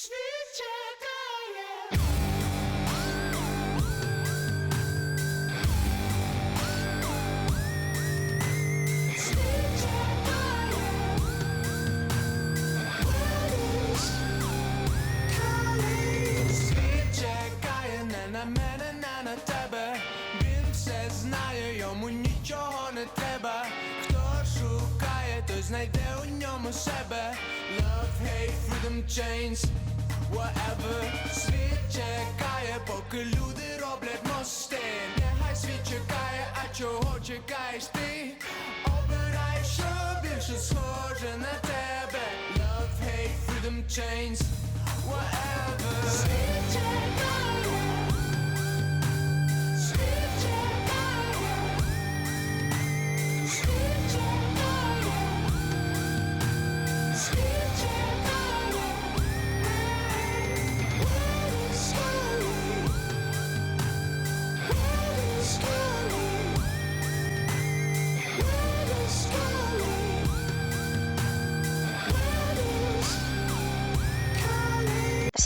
Світ чекає. Світ чекає. Виріс. Світ чекає не на мене, не на тебе. Він все знає, йому нічого не треба. Хто шукає, той знайде у ньому себе. Love, hate, freedom, chains, whatever. Світ чекає, поки люди роблять мости. Нехай світ чекає, а чого чекаєш ти? Обирай, що більше схоже на тебе. Love, hate, freedom, chains, whatever.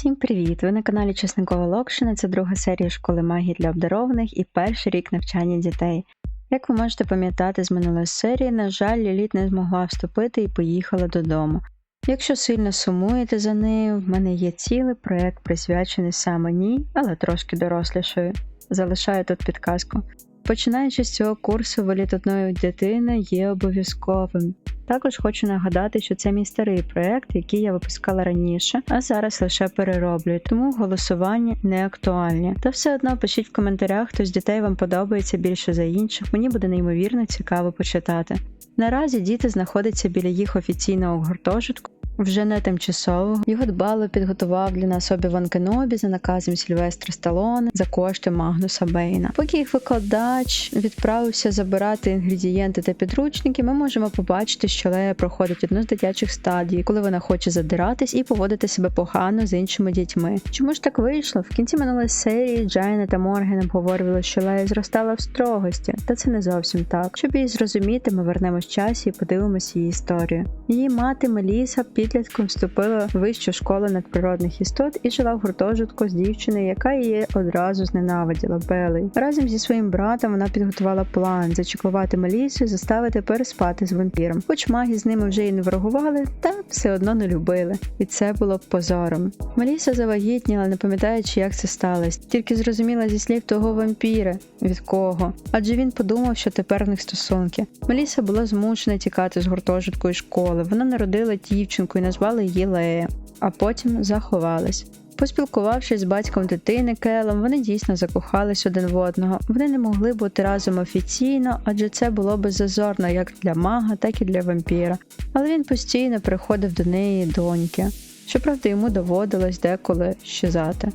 Всім привіт! Ви на каналі Чесникова Локшина. Це друга серія школи магії для обдарованих і перший рік навчання дітей. Як ви можете пам'ятати з минулої серії, на жаль, Ліліт не змогла вступити і поїхала додому. Якщо сильно сумуєте за нею, в мене є цілий проект присвячений саме ній, але трошки дорослішою. Залишаю тут підказку. Починаючи з цього курсу, виліт одної дитини є обов'язковим. Також хочу нагадати, що це мій старий проект, який я випускала раніше, а зараз лише перероблюю, тому голосування не актуальні. Та все одно пишіть в коментарях, хто з дітей вам подобається більше за інших. Мені буде неймовірно цікаво почитати. Наразі діти знаходяться біля їх офіційного гуртожитку. Вже не тимчасово його дбало підготував для нас Обі-Ван Кенобі за наказом Сільвестра Сталоне за кошти Магнуса Бейна. Поки їх викладач відправився забирати інгредієнти та підручники, ми можемо побачити, що Лея проходить одну з дитячих стадій, коли вона хоче задиратись і поводити себе погано з іншими дітьми. Чому ж так вийшло? В кінці минулої серії Джайна та Морген обговорювали, що Лея зростала в строгості, та це не зовсім так. Щоб її зрозуміти, ми вернемось в часі і подивимося її історію. Її мати Меліса підлітком вступила в вищу школу надприродних істот і жила в гуртожитку з дівчиною, яка її одразу зненавиділа Белий. Разом зі своїм братом вона підготувала план зачеклувати Мелісу і заставити переспати з вампіром. Хоч маги з ними вже і не ворогували, та все одно не любили, і це було позором. Меліса завагітніла, не пам'ятаючи, як це сталося, тільки зрозуміла зі слів того вампіра від кого, адже він подумав, що тепер в них стосунки. Меліса була змушена тікати з гуртожитку і школи. Вона народила дівчинку і назвала її Лея, а потім заховалась. Поспілкувавшись з батьком дитини Келом, вони дійсно закохались один в одного. Вони не могли бути разом офіційно, адже це було би зазорно як для мага, так і для вампіра. Але він постійно приходив до неї доньки. Щоправда, йому доводилось деколи щезати.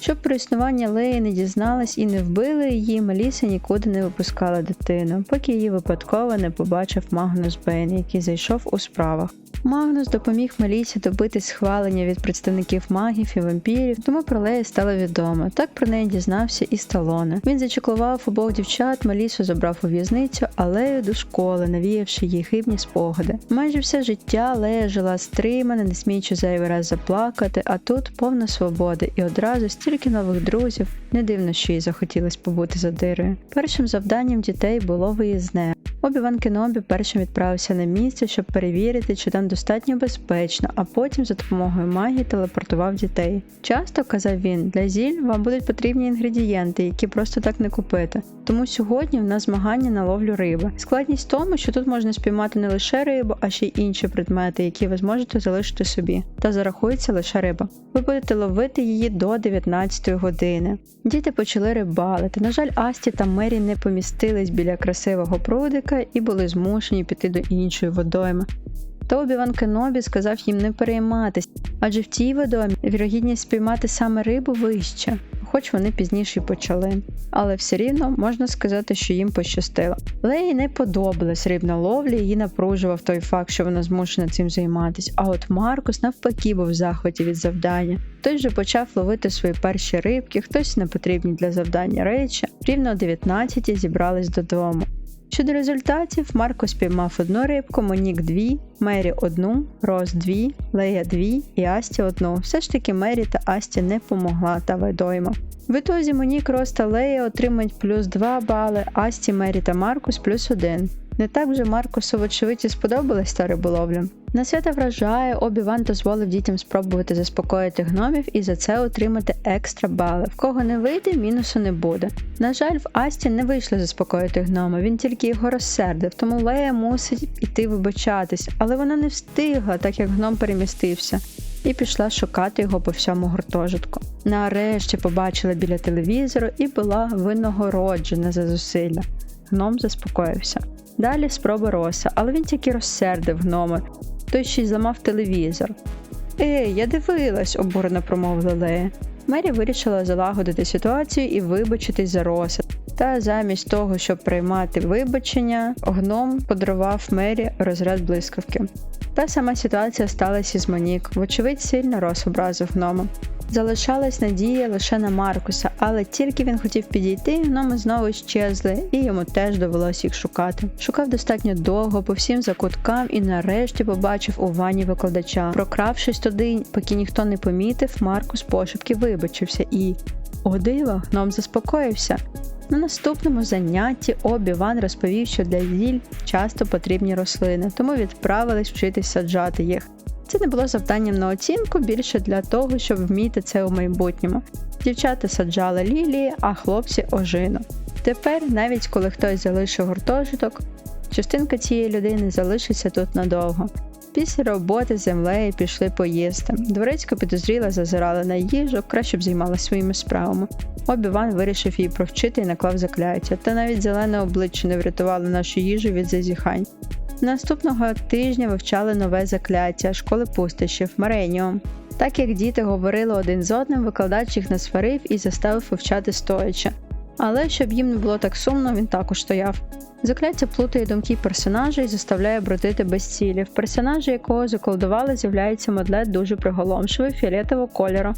Щоб про існування Леї не дізналась і не вбили її, Меліса нікуди не випускала дитину, поки її випадково не побачив Магнус Бейн, який зайшов у справах. Магнус допоміг Мелісі добитись схвалення від представників магів і вампірів, тому про Леї стало відомо. Так про неї дізнався і Сталоне. Він зачеклував обох дівчат, Мелісу забрав у в'язницю, а Лею до школи, навіявши їй хибні спогади. Майже все життя Лея жила стримана, не сміючи зайвий раз заплакати, а тут повна свобода і одразу стільки нових друзів. Не дивно, що їй захотілось побути задирою. Першим завданням дітей було виїзне. Обі-Ван Кенобі першим відправився на місце, щоб перевірити, чи там достатньо безпечно, а потім за допомогою магії телепортував дітей. Часто, казав він, для зіль вам будуть потрібні інгредієнти, які просто так не купити. Тому сьогодні в нас змагання на ловлю риби. Складність в тому, що тут можна спіймати не лише рибу, а ще й інші предмети, які ви зможете залишити собі. Та зарахується лише риба. Ви будете ловити її до 19 години. Діти почали рибалити. На жаль, Асті та Мері не помістились біля красивого прудика і були змушені піти до іншої водойми. То Обіван Кенобі сказав їм не перейматись, адже в тій водомі вірогідність спіймати саме рибу вища, хоч вони пізніше почали. Але все рівно можна сказати, що їм пощастило. Леї не подобалась рибна ловля, її напружував той факт, що вона змушена цим займатися. А от Маркус навпаки був в захваті від завдання. Хтось же почав ловити свої перші рибки, хтось непотрібні для завдання речі. Рівно о 19 зібрались додому. Щодо результатів, Марко спіймав одну рибку, Монік дві, Мері одну, Роз дві, Лея дві і Асті одну. Все ж таки Мері та Асті не помогла та видойма. В ітозі Монік, Роз та Лея отримають плюс 2 бали, Асті, Мері та Маркус плюс 1. Не так вже Маркусу, вочевидь, і сподобалась та риболовля. На свята вражає, Обі-Ван дозволив дітям спробувати заспокоїти гномів і за це отримати екстра бали. В кого не вийде, мінусу не буде. На жаль, в Асті не вийшло заспокоїти гнома, він тільки його розсердив, тому Лея мусить іти вибачатись, але вона не встигла, так як гном перемістився. І пішла шукати його по всьому гуртожитку. Нарешті побачила біля телевізору і була винагороджена за зусилля. Гном заспокоївся. Далі спроба Роса, але він тільки розсердив гнома. Той ще й зламав телевізор. Ей, я дивилась, обурено промовила Лея. Мері вирішила залагодити ситуацію і вибачитись за Роса. Та замість того, щоб приймати вибачення, гном подарував Мері розряд блискавки. Та сама ситуація сталася із Монік. Вочевидь, сильно Рос образив гнома. Залишалась надія лише на Маркуса, але тільки він хотів підійти, гноми знову щезли, і йому теж довелось їх шукати. Шукав достатньо довго по всім закуткам і нарешті побачив у ванні викладача. Прокравшись туди, поки ніхто не помітив, Маркус пошепки вибачився і. О диво, гном заспокоївся. На наступному занятті Обі Ван розповів, що для зіль часто потрібні рослини, тому відправились вчитись саджати їх. Це не було завданням на оцінку, більше для того, щоб вміти це у майбутньому. Дівчата саджали лілії, а хлопці ожину. Тепер, навіть коли хтось залишив гуртожиток, частинка цієї людини залишиться тут надовго. Після роботи з землею пішли поїсти. Дворецька підозріла, зазирала на їжу, краще б займалася своїми справами. Обі-Ван вирішив її провчити і наклав закляття, та навіть зелене обличчя не врятувало нашу їжу від зазіхань. Наступного тижня вивчали нове закляття школи пустощів Мареніум. Так як діти говорили один з одним, викладач їх насварив і заставив вивчати стоячи. Але щоб їм не було так сумно, він також стояв. Закляття плутає думки персонажа і заставляє бродити без цілі. В персонажі, якого заколдували, з'являється модлет дуже приголомшивий фіолетового кольору.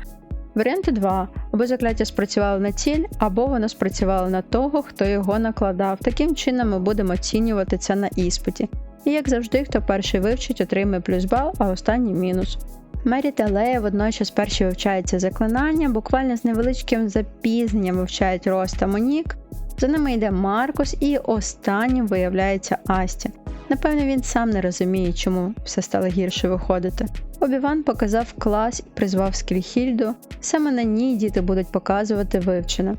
Варіанти два: або закляття спрацювало на ціль, або воно спрацювало на того, хто його накладав. Таким чином ми будемо оцінювати це на іспиті. І як завжди, хто перший вивчить, отримає плюс бал, а останній мінус. Мері та Лея водночас перші вивчаються заклинання, буквально з невеличким запізненням вивчають Рос та Монік. За ними йде Маркус, і останнім виявляється Асті. Напевно, він сам не розуміє, чому все стало гірше виходити. Обіван показав клас і призвав Скріхільду. Саме на ній діти будуть показувати вивчене.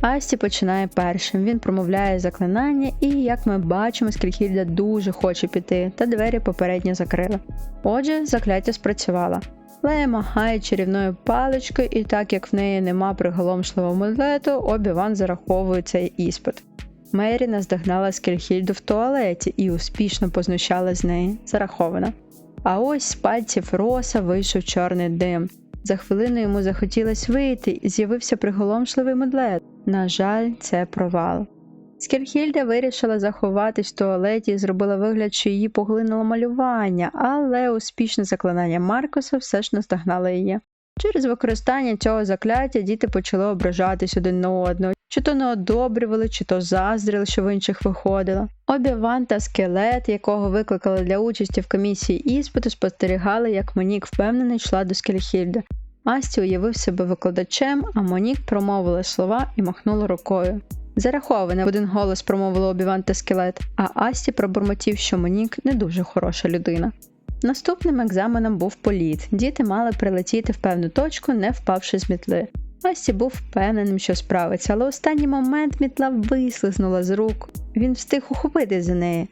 Асті починає першим. Він промовляє заклинання, і, як ми бачимо, Скріхільда дуже хоче піти, та двері попередньо закрила. Отже, закляття спрацювало. Лея махає чарівною паличкою, і так як в неї нема приголомшливого мудлету, Обі-Ван зараховує цей іспит. Мері наздогнала Скельхільду в туалеті і успішно познущала з неї. Зарахована. А ось з пальців роса вийшов чорний дим. За хвилину йому захотілось вийти, і з'явився приголомшливий мудлет. На жаль, це провал. Скельхільда вирішила заховатись в туалеті і зробила вигляд, що її поглинуло малювання, але успішне заклинання Маркуса все ж наздогнало її. Через використання цього закляття діти почали ображатись один на одного, чи то не одобрювали, чи то заздрили, що в інших виходило. Обі Ван та скелет, якого викликали для участі в комісії іспиту, спостерігали, як Монік впевнено йшла до Скельхільди. Асті уявив себе викладачем, а Монік промовила слова і махнула рукою. Зараховане в один голос промовили Обіван та скелет, а Асті пробурмотів, що Монік не дуже хороша людина. Наступним екзаменом був політ. Діти мали прилетіти в певну точку, не впавши з мітли. Асті був впевненим, що справиться, але останній момент мітла вислизнула з рук. Він встиг ухопити за неї,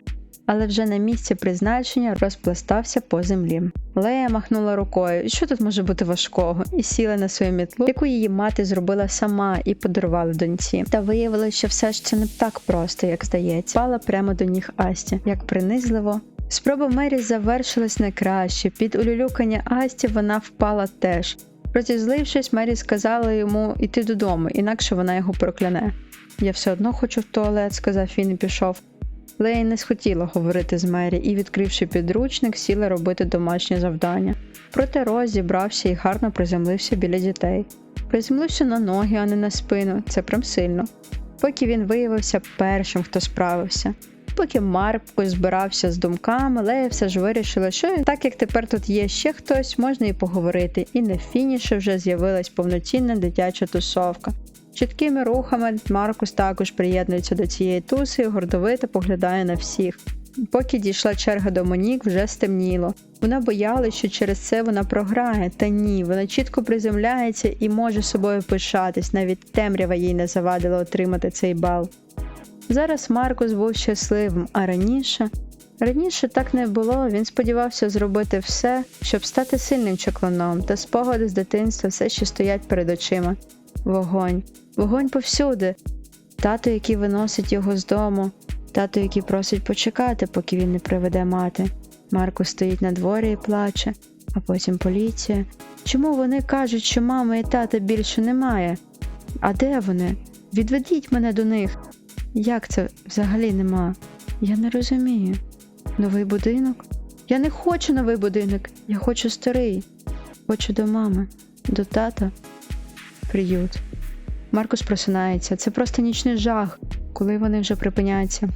але вже на місці призначення розпластався по землі. Лея махнула рукою, що тут може бути важкого, і сіла на свою мітлу, яку її мати зробила сама і подарувала доньці. Та виявилося, що все ж не так просто, як здається. Пала прямо до ніг Асті, як принизливо. Спроба Мері завершилась не краще. Під улюлюкання Асті вона впала теж. Розізлившись, Мері сказала йому йти додому, інакше вона його прокляне. Я все одно хочу в туалет, сказав він і пішов. Лея не схотіла говорити з Мері і, відкривши підручник, сіла робити домашнє завдання. Проте Роз зібрався і гарно приземлився біля дітей. Приземлився на ноги, а не на спину, це прям сильно. Поки він виявився першим, хто справився. Поки Маркус збирався з думками, Лея все ж вирішила, що так як тепер тут є ще хтось, можна і поговорити. І на фініші вже з'явилась повноцінна дитяча тусовка. Чіткими рухами Маркус також приєднується до цієї туси і гордовито поглядає на всіх. Поки дійшла черга до Монік, вже стемніло. Вона боялась, що через це вона програє, та ні, вона чітко приземляється і може собою пишатись, навіть темрява їй не завадила отримати цей бал. Зараз Маркус був щасливим, а раніше. Раніше так не було, він сподівався зробити все, щоб стати сильним чаклуном, та спогади з дитинства все ще стоять перед очима. Вогонь, вогонь повсюди. Тато, який виносить його з дому, тато, який просить почекати, поки він не приведе мати. Маркус стоїть на дворі і плаче, а потім поліція. Чому вони кажуть, що мами і тата більше немає? А де вони? Відведіть мене до них. Як це взагалі нема? Я не розумію. Новий будинок? Я не хочу новий будинок, я хочу старий. Хочу до мами, до тата. Приют. Маркус просинається. Це просто нічний жах, коли вони вже припиняються.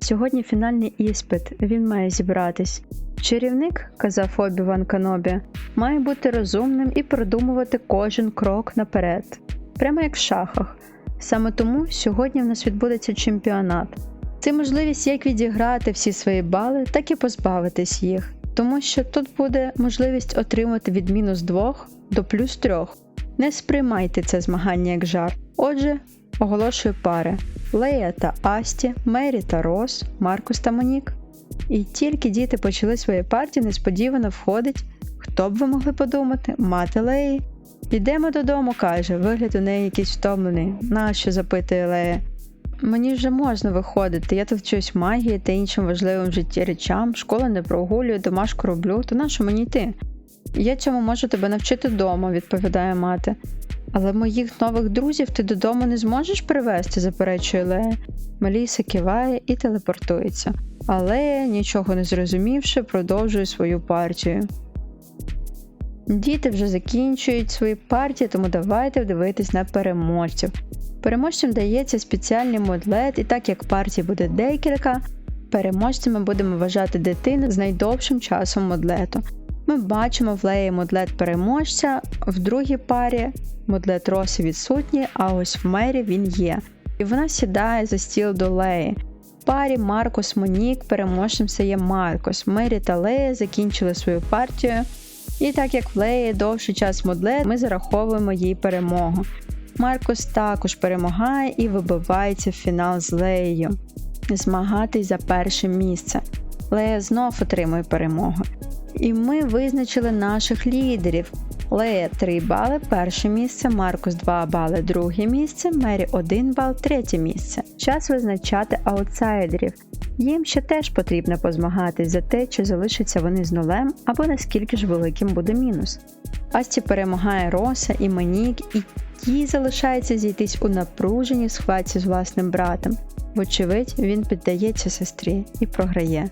Сьогодні фінальний іспит, він має зібратись. Чарівник, казав Обі-Ван Канобі, має бути розумним і продумувати кожен крок наперед, прямо як в шахах. Саме тому сьогодні в нас відбудеться чемпіонат. Це можливість як відіграти всі свої бали, так і позбавитись їх, тому що тут буде можливість отримати від мінус 2 до плюс 3. Не сприймайте це змагання як жар. Отже, оголошую пари: Лея та Асті, Мері та Рос, Маркус та Монік. І тільки діти почали свої партії, несподівано входить, хто б ви могли подумати, мати Леї. Йдемо додому, каже, вигляд у неї якийсь втомлений. Нащо? запитує Лея. Мені вже можна виходити, я тут вчусь магії та іншим важливим в житті речам, школа не прогулюю, домашку роблю, то нащо мені йти? Я цьому можу тебе навчити вдома, відповідає мати. Але моїх нових друзів ти додому не зможеш привезти, заперечує Лея. Меліса киває і телепортується. А Лея, нічого не зрозумівши, продовжує свою партію. Діти вже закінчують свої партії, тому давайте дивитись на переможців. Переможцям дається спеціальний модлет, і так як партій буде декілька, переможцями будемо вважати дитину з найдовшим часом модлету. Ми бачимо в Леї модлет переможця, в другій парі модлет Росі відсутній, а ось в мері він є. І вона сідає за стіл до Леї. В парі Маркос Монік переможцем стає Маркос. Мері та Лея закінчили свою партію. І так як в Леї довший час модлет, ми зараховуємо їй перемогу. Маркос також перемагає і вибивається в фінал з Леєю. Змагатись за перше місце. Лея знов отримує перемогу. І ми визначили наших лідерів. Лея 3 бали, перше місце, Маркус 2 бали, друге місце, Мері 1 бал, третє місце. Час визначати аутсайдерів. Їм ще теж потрібно позмагатись за те, чи залишаться вони з нулем, або наскільки ж великим буде мінус. Асті перемагає Роса і Манік, і їй залишається зійтись у напруженій схватці з власним братом. Вочевидь, він піддається сестрі і програє.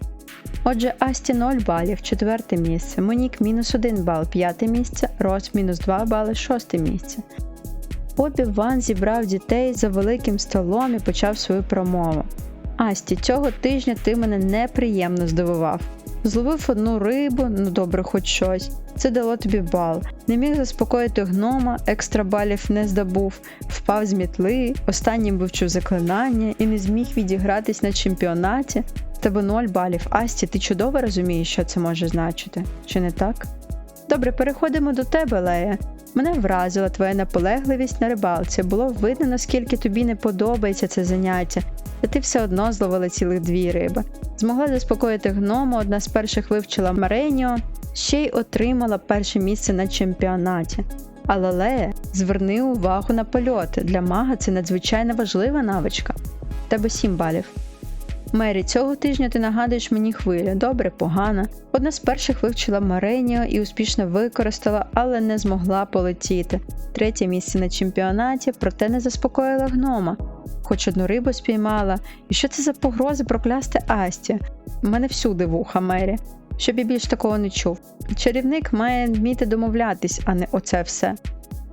Отже, Асті 0 балів, четверте місце, Монік мінус 1 бал, п'яте місце, Рос мінус 2 бали, шосте місце. Обі Ван зібрав дітей за великим столом і почав свою промову. Асті, цього тижня ти мене неприємно здивував. Зловив одну рибу, ну добре, хоч щось. Це дало тобі бал. Не міг заспокоїти гнома, екстра балів не здобув, впав з мітли, останнім вивчив заклинання і не зміг відігратись на чемпіонаті. Тебе 0 балів. Асті, ти чудово розумієш, що це може значити, чи не так? Добре, переходимо до тебе, Лея. Мене вразила твоя наполегливість на рибалці. Було видно, наскільки тобі не подобається це заняття, та ти все одно зловила цілих дві риби. Змогла заспокоїти гному, одна з перших вивчила Мареніо, ще й отримала перше місце на чемпіонаті. Але Лея, зверни увагу на польоти. Для мага це надзвичайно важлива навичка. Тебе 7 балів. Мері, цього тижня ти нагадуєш мені хвилю. Добре, погано. Одна з перших вивчила Мареніо і успішно використала, але не змогла полетіти. Третє місце на чемпіонаті, проте не заспокоїла гнома. Хоч одну рибу спіймала. І що це за погрози проклясти Асті? У мене всюди вуха Мері. Щоб я більш такого не чув. Чарівник має вміти домовлятись, а не оце все.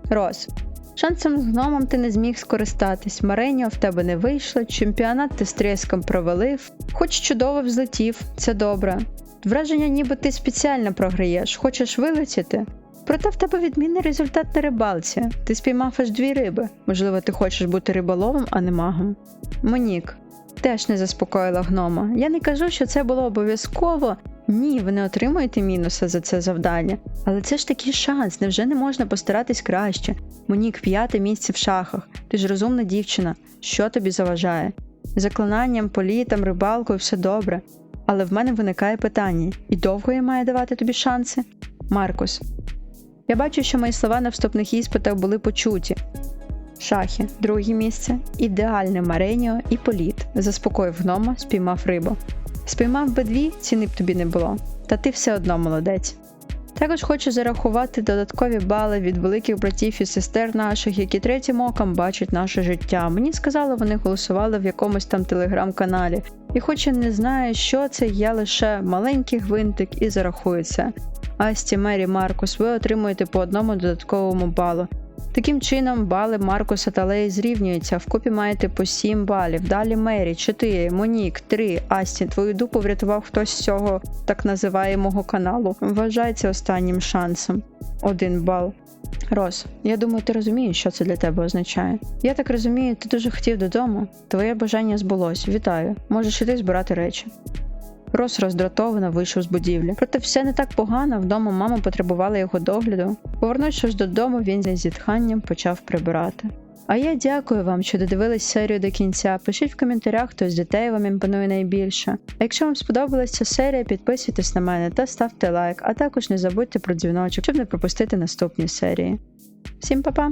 Рос, Шансом з гномом ти не зміг скористатись, Мареньо в тебе не вийшло, чемпіонат ти з тріском провалив, хоч чудово взлетів, це добре. Враження, ніби ти спеціально програєш, хочеш вилетіти. Проте в тебе відмінний результат на рибалці. Ти спіймав аж дві риби. Можливо, ти хочеш бути риболовом, а не магом. Монік теж не заспокоїла гнома. Я не кажу, що це було обов'язково. Ні, ви не отримуєте мінуса за це завдання. Але це ж такий шанс, невже не можна постаратись краще? Монік, п'яте місце в шахах. Ти ж розумна дівчина. Що тобі заважає? Заклинанням, політом, рибалкою все добре. Але в мене виникає питання: і довго я маю давати тобі шанси? Маркус. Я бачу, що мої слова на вступних іспитах були почуті. Шахи, друге місце, ідеальне Мареніо і політ. Заспокоїв гнома, спіймав рибу. Спіймав би дві, ціни б тобі не було. Та ти все одно молодець. Також хочу зарахувати додаткові бали від великих братів і сестер наших, які третім оком бачать наше життя. Мені сказали, вони голосували в якомусь там телеграм-каналі. І хоч я не знаю, що це, я лише маленький гвинтик і зарахую це. Асті, Мері, Маркус, ви отримуєте по одному додатковому балу. Таким чином, бали Маркуса та Леї зрівнюються. Вкупі маєте по 7 балів. Далі Мері 4, Монік 3, Асті, твою дупу врятував хтось з цього так називаємого каналу. Вважай це останнім шансом. Один бал. Рос, я думаю, ти розумієш, що це для тебе означає. Я так розумію, ти дуже хотів додому. Твоє бажання збулось. Вітаю. Можеш іти збирати речі. Рос роздратовано вийшов з будівлі. Проте все не так погано. Вдома мама потребувала його догляду. Повернувшись додому, він зі зітханням почав прибирати. А я дякую вам, що додивились серію до кінця. Пишіть в коментарях, хто з дітей вам імпонує найбільше. А якщо вам сподобалася ця серія, підписуйтесь на мене та ставте лайк, а також не забудьте про дзвіночок, щоб не пропустити наступні серії. Всім па-па!